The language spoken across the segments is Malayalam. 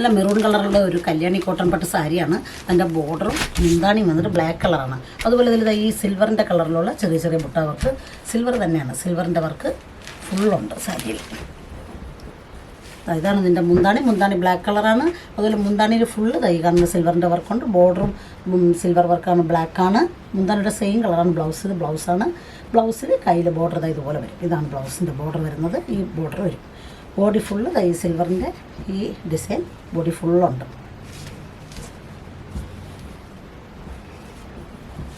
നല്ല മെറൂൺ കളറുള്ള ഒരു കല്യാണി കോട്ടൺ പട്ട് സാരിയാണ്. അതിന്റെ ബോർഡറും മുന്താണിയും വന്നിട്ട് ബ്ലാക്ക് കളറാണ് അതുപോലെ ഇതിൽ ഈ സിൽവറിന്റെ കളറിലുള്ള ചെറിയ ചെറിയ മുട്ട വർക്ക് സിൽവർ തന്നെയാണ്. സിൽവറിന്റെ വർക്ക് ഫുള്ളുണ്ട് സാരിയിൽ. ഇതാണ് ഇതിന്റെ മുന്താണി. മുന്താണി ബ്ലാക്ക് കളറാണ് അതുപോലെ മുന്താണിയിൽ ഫുള്ള് തൈ കാണുന്ന സിൽവറിന്റെ വർക്കുണ്ട് ബോർഡറും സിൽവർ വർക്കാണ് ബ്ലാക്കാണ് മുന്താണിയുടെ സെയിം കളറാണ് ബ്ലൗസ് ബ്ലൗസാണ് ബ്ലൗസിൽ കയ്യിൽ ബോർഡർ ഇതാ ഇതുപോലെ വരും. ഇതാണ് ബ്ലൗസിന്റെ ബോർഡർ വരുന്നത്. ഈ ബോർഡർ വരും. ബോഡി ഫുള്ള് തൈ സിൽവറിന്റെ ഈ ഡിസൈൻ ബോഡി ഫുള്ളുണ്ട്.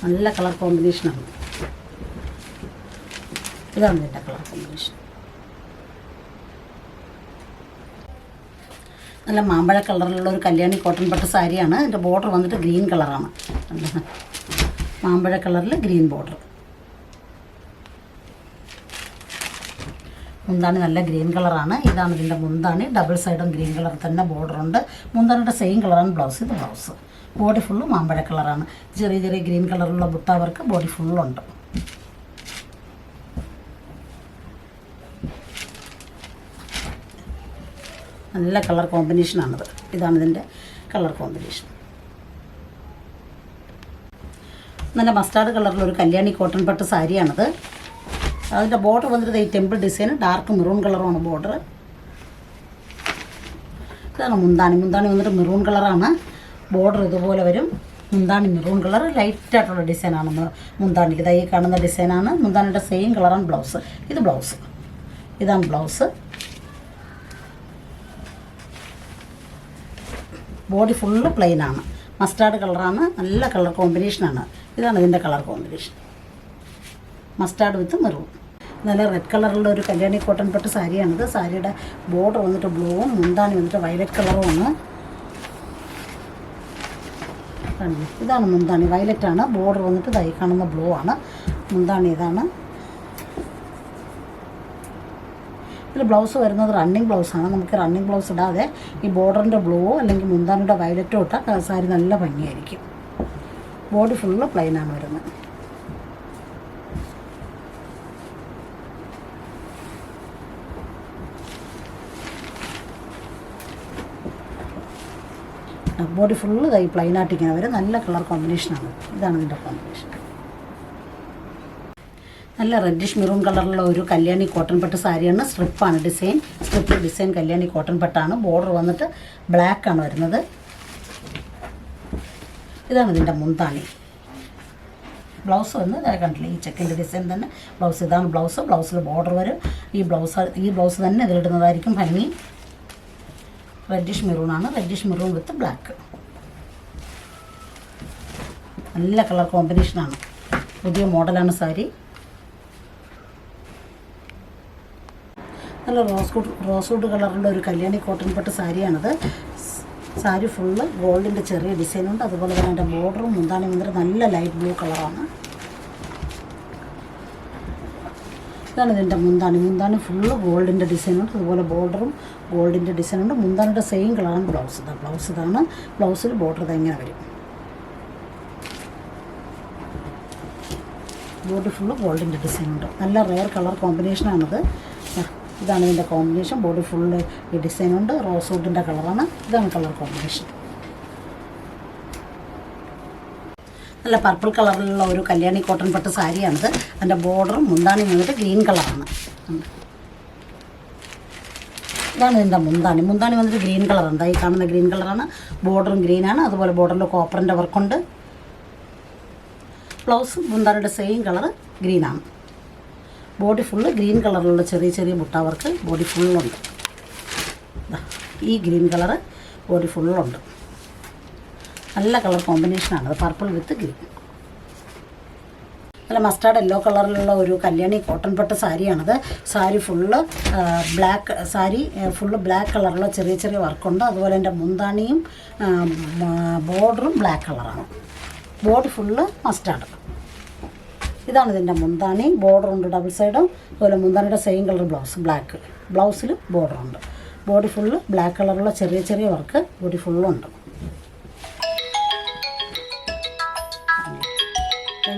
നല്ല കളർ കോമ്പിനേഷനാണ് ഇതാണ് ഇതിന്റെ കളർ കോമ്പിനേഷൻ. നല്ല മാമ്പഴ കളറിലുള്ള ഒരു കല്യാണി കോട്ടൺ പട്ട് സാരിയാണ്. എന്റെ ബോർഡർ വന്നിട്ട് ഗ്രീൻ കളറാണ്. മാമ്പഴ കളറിൽ ഗ്രീൻ ബോർഡർ മുന്താണി നല്ല ഗ്രീൻ കളറാണ്. ഇതാണ് ഇതിന്റെ മുന്താണി. ഡബിൾ സൈഡും ഗ്രീൻ കളർ തന്നെ ബോർഡറുണ്ട് മുന്താണിയുടെ സെയിം കളറാണ് ബ്ലൗസ് ഇത് ബ്ലൗസ് ബോഡി ഫുള്ള് മാമ്പഴ കളറാണ് ചെറിയ ചെറിയ ഗ്രീൻ കളറുള്ള ബുട്ടാവർക്ക് ബോഡി ഫുള്ളുണ്ട് നല്ല കളർ കോമ്പിനേഷനാണിത് ഇതാണ് ഇതിന്റെ കളർ കോമ്പിനേഷൻ നല്ല മസ്റ്റാർഡ് കളറിലൊരു കല്യാണി കോട്ടൺ പട്ട് സാരിയാണിത്. അതിന്റെ ബോർഡർ വന്നിട്ട് ഈ ടെമ്പിൾ ഡിസൈൻ ഡാർക്ക് മെറൂൺ കളറാണ് ബോർഡർ ഇതാണ് മുന്താണി. മുന്താണി വന്നിട്ട് മെറൂൺ കളറാണ് ബോർഡർ ഇതുപോലെ വരും. മുന്താണി മെറൂൺ കളർ ലൈറ്റ് ആയിട്ടുള്ള ഡിസൈനാണ് മുന്താണിക്ക് ഇതായി കാണുന്ന ഡിസൈനാണ് മുന്താണിയുടെ സെയിം കളറാണ് ബ്ലൗസ് ഇത് ബ്ലൗസ് ഇതാണ് ബ്ലൗസ് ബോഡി ഫുള്ള് പ്ലെയിൻ ആണ്. മസ്റ്റാർഡ് കളറാണ് നല്ല കളർ കോമ്പിനേഷനാണ് ഇതാണ് ഇതിന്റെ colour combination mustard with maroon നല്ല റെഡ് കളറുള്ള ഒരു കല്യാണി കോട്ടൺ പട്ട് സാരിയാണിത്. സാരിയുടെ ബോർഡർ വന്നിട്ട് ബ്ലൂവും മുന്താണി വന്നിട്ട് വയലറ്റ് കളറുമാണ് കണ്ടില്ലേ? ഇതാണ് മുന്താണി. വയലറ്റ് ആണ്. ബോർഡർ വന്നിട്ട് തൈ കാണുന്ന ബ്ലൂ ആണ്. മുന്താണി ഇതാണ്. ഇതിൽ ബ്ലൗസ് വരുന്നത് റണ്ണിങ് ബ്ലൗസാണ് നമുക്ക് റണ്ണിങ് ബ്ലൗസ് ഇടാതെ ഈ ബോർഡറിന്റെ ബ്ലൂവോ അല്ലെങ്കിൽ മുന്താനിയുടെ വയലറ്റോ ഇട്ടാൽ സാരി നല്ല ഭംഗിയായിരിക്കും. ബോഡി ഫുള്ള് പ്ലെയിനാണ് വരുന്നത്. ബോഡി ഫുള്ള് പ്ലെയിൻ പ്ലെയിനായിട്ട് ഇങ്ങനെ വരും. നല്ല കളർ കോമ്പിനേഷനാണ് ഇതാണ് ഇതിന്റെ കോമ്പിനേഷൻ നല്ല റെഡിഷ് മെറൂൺ കളറിലുള്ള ഒരു കല്യാണി കോട്ടൺ പട്ട് സാരിയാണ് സ്ട്രിപ്പാണ് design stripe design Kalyani cotton പട്ടാണ്. Border വന്നിട്ട് ബ്ലാക്ക് ആണ് വരുന്നത്. ഇതാണ് ഇതിന്റെ മുന്താണി. ബ്ലൗസ് വന്ന് ഇതാ കണ്ടില്ലേ ഈ ചെക്കിന്റെ ഡിസൈൻ തന്നെ. ബ്ലൗസ് ഇതാണ് ബ്ലൗസ് ബ്ലൗസിൽ ബോർഡർ വരും. ഈ ബ്ലൗസ് ഈ ബ്ലൗസ് തന്നെ ഇതിലിടുന്നതായിരിക്കും ഭംഗി. റെഡിഷ് ആണ്. റെഡിഷ് മെറൂൺ വിത്ത് ബ്ലാക്ക് നല്ല കളർ കോമ്പിനേഷനാണ് പുതിയ മോഡലാണ് സാരി നല്ല റോസ് കൂട്ട് റോസ് വുഡ് കളറിന്റെ ഒരു കല്യാണി കോട്ടൺ പട്ട് സാരിയാണിത് സാരി ഫുള്ള് ഗോൾഡിന്റെ ചെറിയ ഡിസൈനുണ്ട് അതുപോലെ തന്നെ അതിന്റെ ബോർഡറും മുന്താണി മുന്തിരി നല്ല ലൈറ്റ് ബ്ലൂ കളറാണ് ഇതാണ് ഇതിന്റെ മുന്താണി. മുന്താണി ഫുള്ള് ഗോൾഡിന്റെ ഡിസൈനുണ്ട് അതുപോലെ ബോർഡറും ഗോൾഡിന്റെ ഡിസൈൻ ഉണ്ട്. മുന്താനയുടെ സെയിം കളറാണ് ബ്ലൗസ് ഇതാണ്. ബ്ലൗസ് ഇതാണ് ബ്ലൗസിൽ ബോർഡർ ഇതെങ്ങനെ വരും. ബോഡി ഫുള്ള് ഗോൾഡിന്റെ ഡിസൈൻ ഉണ്ട്. നല്ല റെയർ കളർ കോമ്പിനേഷനാണിത് ഇതാണ് ഇതിന്റെ കോമ്പിനേഷൻ ബോഡി ഫുള്ള് ഈ ഡിസൈൻ ഉണ്ട്. റോസ് വുഡിന്റെ കളറാണ് ഇതാണ് കളർ കോമ്പിനേഷൻ നല്ല പർപ്പിൾ കളറിലുള്ള ഒരു കല്യാണി കോട്ടൺ പട്ട് സാരിയാണിത്. അതിന്റെ ബോർഡർ മുന്താണി വന്നിട്ട് ഗ്രീൻ കളറാണ്. ഇതാണ് ഇതിന്റെ മുന്താണി. മുന്താണി വന്നിട്ട് ഗ്രീൻ കളറുണ്ട്. ഈ കാണുന്ന ഗ്രീൻ കളറാണ്. ബോർഡറും ഗ്രീനാണ് അതുപോലെ ബോർഡറിൽ കോപ്പറിന്റെ വർക്കുണ്ട്. ബ്ലൗസ് മുന്താണിയുടെ സെയിം കളർ ഗ്രീനാണ് ബോഡി ഫുള്ള് ഗ്രീൻ കളറിലുള്ള ചെറിയ ചെറിയ മുട്ടാവർക്ക് ബോഡി ഫുള്ളുണ്ട് ഈ ഗ്രീൻ കളറ് ബോഡി ഫുള്ളുണ്ട് നല്ല കളർ കോമ്പിനേഷനാണ് പർപ്പിൾ വിത്ത് ഗ്രീൻ നല്ല മസ്റ്റാർഡ് യെല്ലോ കളറിലുള്ള ഒരു കല്യാണി കോട്ടൺ പട്ട് സാരിയാണത്. Sari full black sari full black കളറുള്ള ചെറിയ ചെറിയ വർക്കുണ്ട് അതുപോലെ എന്റെ മുന്താണിയും ബോർഡറും ബ്ലാക്ക് കളറാണ് ബോർഡ് ഫുള്ള് മസ്റ്റാർഡ് ഇതാണ് ഇതിന്റെ മുന്താണി. ബോർഡറുണ്ട് ഡബിൾ സൈഡും അതുപോലെ മുന്താണിയുടെ സെയിം കളർ ബ്ലൗസ് ബ്ലാക്ക് ബ്ലൗസിൽ ബോർഡറുണ്ട് ബോഡി ഫുള്ള് ബ്ലാക്ക് കളറുള്ള ചെറിയ ചെറിയ വർക്ക് ബോഡി ഫുള്ളുണ്ട്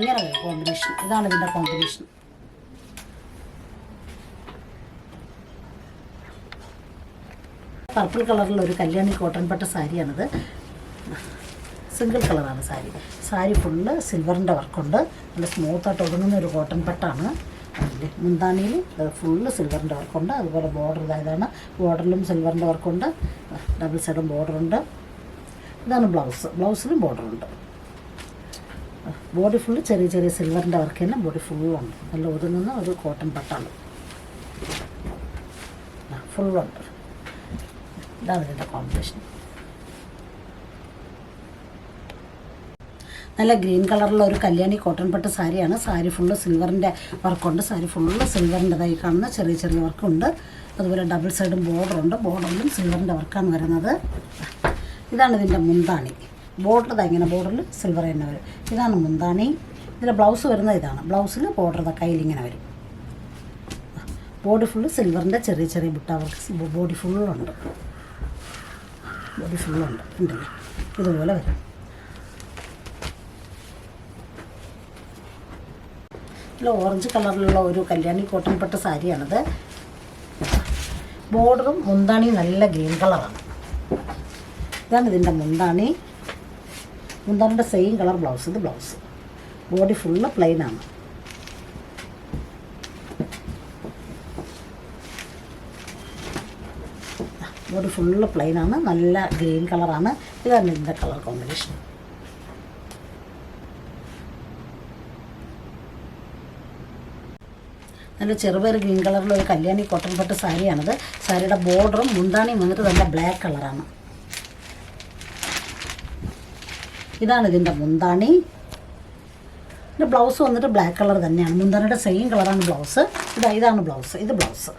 വരും കോമ്പിനേഷൻ ഇതാണ് ഇതിന്റെ കോമ്പിനേഷൻ പർപ്പിൾ കളറിലുള്ള ഒരു കല്യാണി കോട്ടൺ പട്ട സാരിയാണിത്. സിംഗിൾ കളറാണ് സാരി. സാരി ഫുള്ള് സിൽവറിന്റെ വർക്കുണ്ട് നല്ല സ്മൂത്തായിട്ട് ഒതുങ്ങുന്ന ഒരു കോട്ടൺ പട്ടാണ്. അതിന്റെ മുന്താണിയിൽ ഫുള്ള് സിൽവറിന്റെ വർക്കുണ്ട് അതുപോലെ ബോർഡർ ഇതായതാണ് ബോർഡറിലും സിൽവറിന്റെ വർക്കുണ്ട് ഡബിൾ സൈഡും ബോർഡറുണ്ട് ഇതാണ് ബ്ലൗസ് ബ്ലൗസിലും ബോർഡറുണ്ട് ബോഡി ഫുള്ള് ചെറിയ ചെറിയ സിൽവറിന്റെ വർക്ക് തന്നെ ബോഡി ഫുള്ളാണ് നല്ല ഒതുങ്ങുന്ന ഒരു കോട്ടൺ പട്ടാണ് ഫുള്ളുണ്ട് ഇതാണ് ഇതിന്റെ കോമ്പിനേഷൻ നല്ല ഗ്രീൻ കളറിലുള്ള ഒരു കല്യാണി കോട്ടൺ പട്ട് സാരിയാണ്. സാരി ഫുള്ള് സിൽവറിന്റെ വർക്കുണ്ട് സാരി ഫുള്ള് സിൽവറിന്റെതായി കാണുന്ന ചെറിയ ചെറിയ വർക്കുണ്ട് അതുപോലെ ഡബിൾ സൈഡും ബോർഡറുണ്ട് ബോർഡറിലും സിൽവറിന്റെ വർക്കാണ് വരുന്നത്. ഇതാണ് ഇതിന്റെ മുന്താണി. ബോർഡർ ഇങ്ങനെ ബോർഡറിൽ സിൽവർ തന്നെ വരും. ഇതാണ് മുന്താണി. ഇതിലെ ബ്ലൗസ് വരുന്നത് ഇതാണ്. ബ്ലൗസിൽ ബോർഡർ കയ്യിലിങ്ങനെ വരും. ബോഡി ഫുള്ള് സിൽവറിന്റെ ചെറിയ ചെറിയ ബുട്ട വർക്ക് ബോഡി ഫുള്ളുണ്ട് ബോഡി ഫുള്ളുണ്ട് ഉണ്ടല്ലേ? ഇതുപോലെ വരും. ഇതിൽ ഓറഞ്ച് കളറിലുള്ള ഒരു കല്യാണി കോട്ടൺ പെട്ട സാരിയാണിത്. ബോർഡറും മുന്താണിയും നല്ല ഗ്രീൻ കളറാണ് ഇതാണ് ഇതിന്റെ മുന്താണി. മുന്താണിയുടെ സെയിം കളർ ബ്ലൗസ് ഇത് ബ്ലൗസ് ബോഡി ഫുള്ള് പ്ലെയിൻ ആണ്. ബോഡി ഫുള്ള് പ്ലെയിൻ ആണ്. നല്ല ഗ്രീൻ കളറാണ് ഇതാണ് ഇതിന്റെ കളർ കോമ്പിനേഷൻ നല്ല ചെറുപയർ ഗ്രീൻ കളറിലുള്ള ഒരു കല്യാണി കോട്ടൺ പട്ട് സാരിയാണിത്. സാരിയുടെ ബോർഡറും മുന്താണിയും വന്നിട്ട് നല്ല ബ്ലാക്ക് കളറാണ് ഇതാണ് ഇതിന്റെ മുന്താണി. ഇതിന്റെ ബ്ലൗസ് വന്നിട്ട് ബ്ലാക്ക് കളർ തന്നെയാണ്. മുന്താണിയുടെ സെയിം കളറാണ് ബ്ലൗസ് ഇതാ ഇതാണ് ബ്ലൗസ് ഇത് ബ്ലൗസ്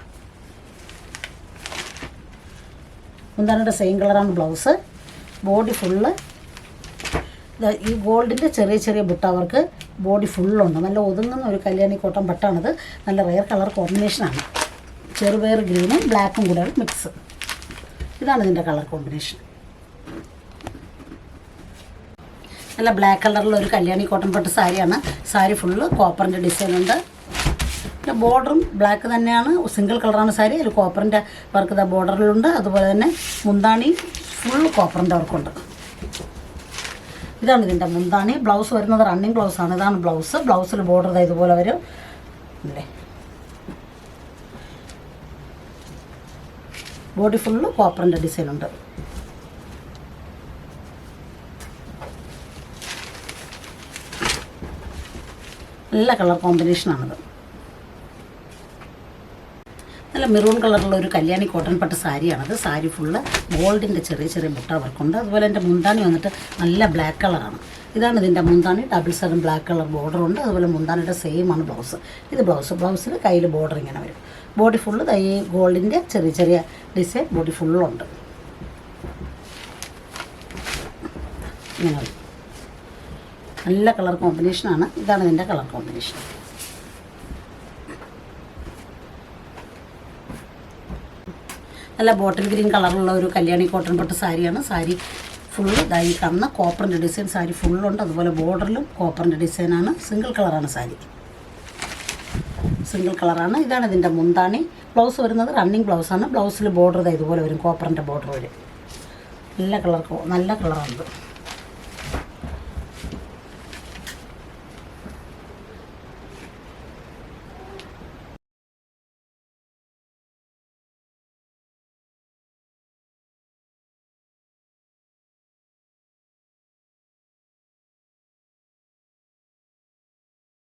മുന്താണിയുടെ സെയിം കളറാണ് ബ്ലൗസ് ബോഡി ഫുള്ള് ഈ ഗോൾഡിന്റെ ചെറിയ ചെറിയ ബുട്ടവർക്ക് ബോഡി ഫുള്ളുണ്ട് നല്ല ഒതുങ്ങുന്ന ഒരു കല്യാണി കോട്ടൺ ബട്ടാണിത്. നല്ല റെയർ കളർ കോമ്പിനേഷനാണ് ചെറുപയർ ഗ്രീനും ബ്ലാക്കും കൂടെയാണ് മിക്സ് ഇതാണ് ഇതിന്റെ കളർ കോമ്പിനേഷൻ നല്ല ബ്ലാക്ക് കളറിലുള്ള ഒരു കല്യാണി കോട്ടൺ പട്ട് സാരിയാണ്. സാരി ഫുള്ള് കോപ്പറിന്റെ ഡിസൈൻ ഉണ്ട്. പിന്നെ ബോർഡറും ബ്ലാക്ക് തന്നെയാണ്. സിംഗിൾ കളറാണ് സാരി. അതിൽ കോപ്പറിന്റെ വർക്ക് ഇതാ ബോർഡറിലുണ്ട് അതുപോലെ തന്നെ മുന്താണി ഫുൾ കോപ്പറിന്റെ വർക്കുണ്ട് ഇതാണ് ഇതിന്റെ മുന്താണി. ബ്ലൗസ് വരുന്നത് റണ്ണിങ് ആണ്. ഇതാണ് ബ്ലൗസ് ബ്ലൗസിൽ ബോർഡർ ഇതാ ഇതുപോലെ വരും. അല്ലേ ബോഡി ഫുള്ള് കോപ്പറിന്റെ ഡിസൈൻ നല്ല കളർ കോമ്പിനേഷനാണത് നല്ല മെറൂൺ കളറുള്ള ഒരു കല്യാണി കോട്ടൺ പട്ട് സാരിയാണത്. സാരി ഫുള്ള് ഗോൾഡിന്റെ ചെറിയ ചെറിയ മുട്ട വർക്കുണ്ട്. അതുപോലെ എന്റെ മുന്താണി വന്നിട്ട് നല്ല ബ്ലാക്ക് കളറാണ്. ഇതാണ് ഇതിന്റെ മുന്താണി. Double seven black colour border ഉണ്ട്. അതുപോലെ മുന്താണിയുടെ സെയിം ആണ് ബ്ലൗസ്. ഇത് ബ്ലൗസ് ബ്ലൗസിൽ കയ്യിൽ ബോർഡർ ഇങ്ങനെ വരും. ബോഡി ഫുള്ള് ഈ ഗോൾഡിന്റെ ചെറിയ ചെറിയ ഡിസൈൻ ബോഡി ഫുള്ളുണ്ട്. ഇങ്ങനെ വരും. നല്ല കളർ കോമ്പിനേഷനാണ് ഇതാണ് ഇതിന്റെ കളർ കോമ്പിനേഷൻ. നല്ല ബോട്ടിൽ ഗ്രീൻ കളറുള്ള ഒരു കല്യാണി കോട്ടൺ പട്ട് സാരിയാണ്. സാരി ഫുള്ള് ഇതായി കാണുന്ന കോപ്പറിന്റെ ഡിസൈൻ സാരി ഫുള്ളുണ്ട് അതുപോലെ ബോർഡറിലും കോപ്പറിന്റെ ഡിസൈനാണ് സിംഗിൾ കളറാണ് സാരി. സിംഗിൾ കളറാണ്. ഇതാണ് ഇതിന്റെ മുന്താണി. ബ്ലൗസ് വരുന്നത് റണ്ണിങ് ബ്ലൗസാണ് ബ്ലൗസിൽ ബോർഡർ ഇതാ ഇതുപോലെ വരും. കോപ്പറിന്റെ ബോർഡർ വരും. നല്ല കളർ നല്ല കളറാണിത്.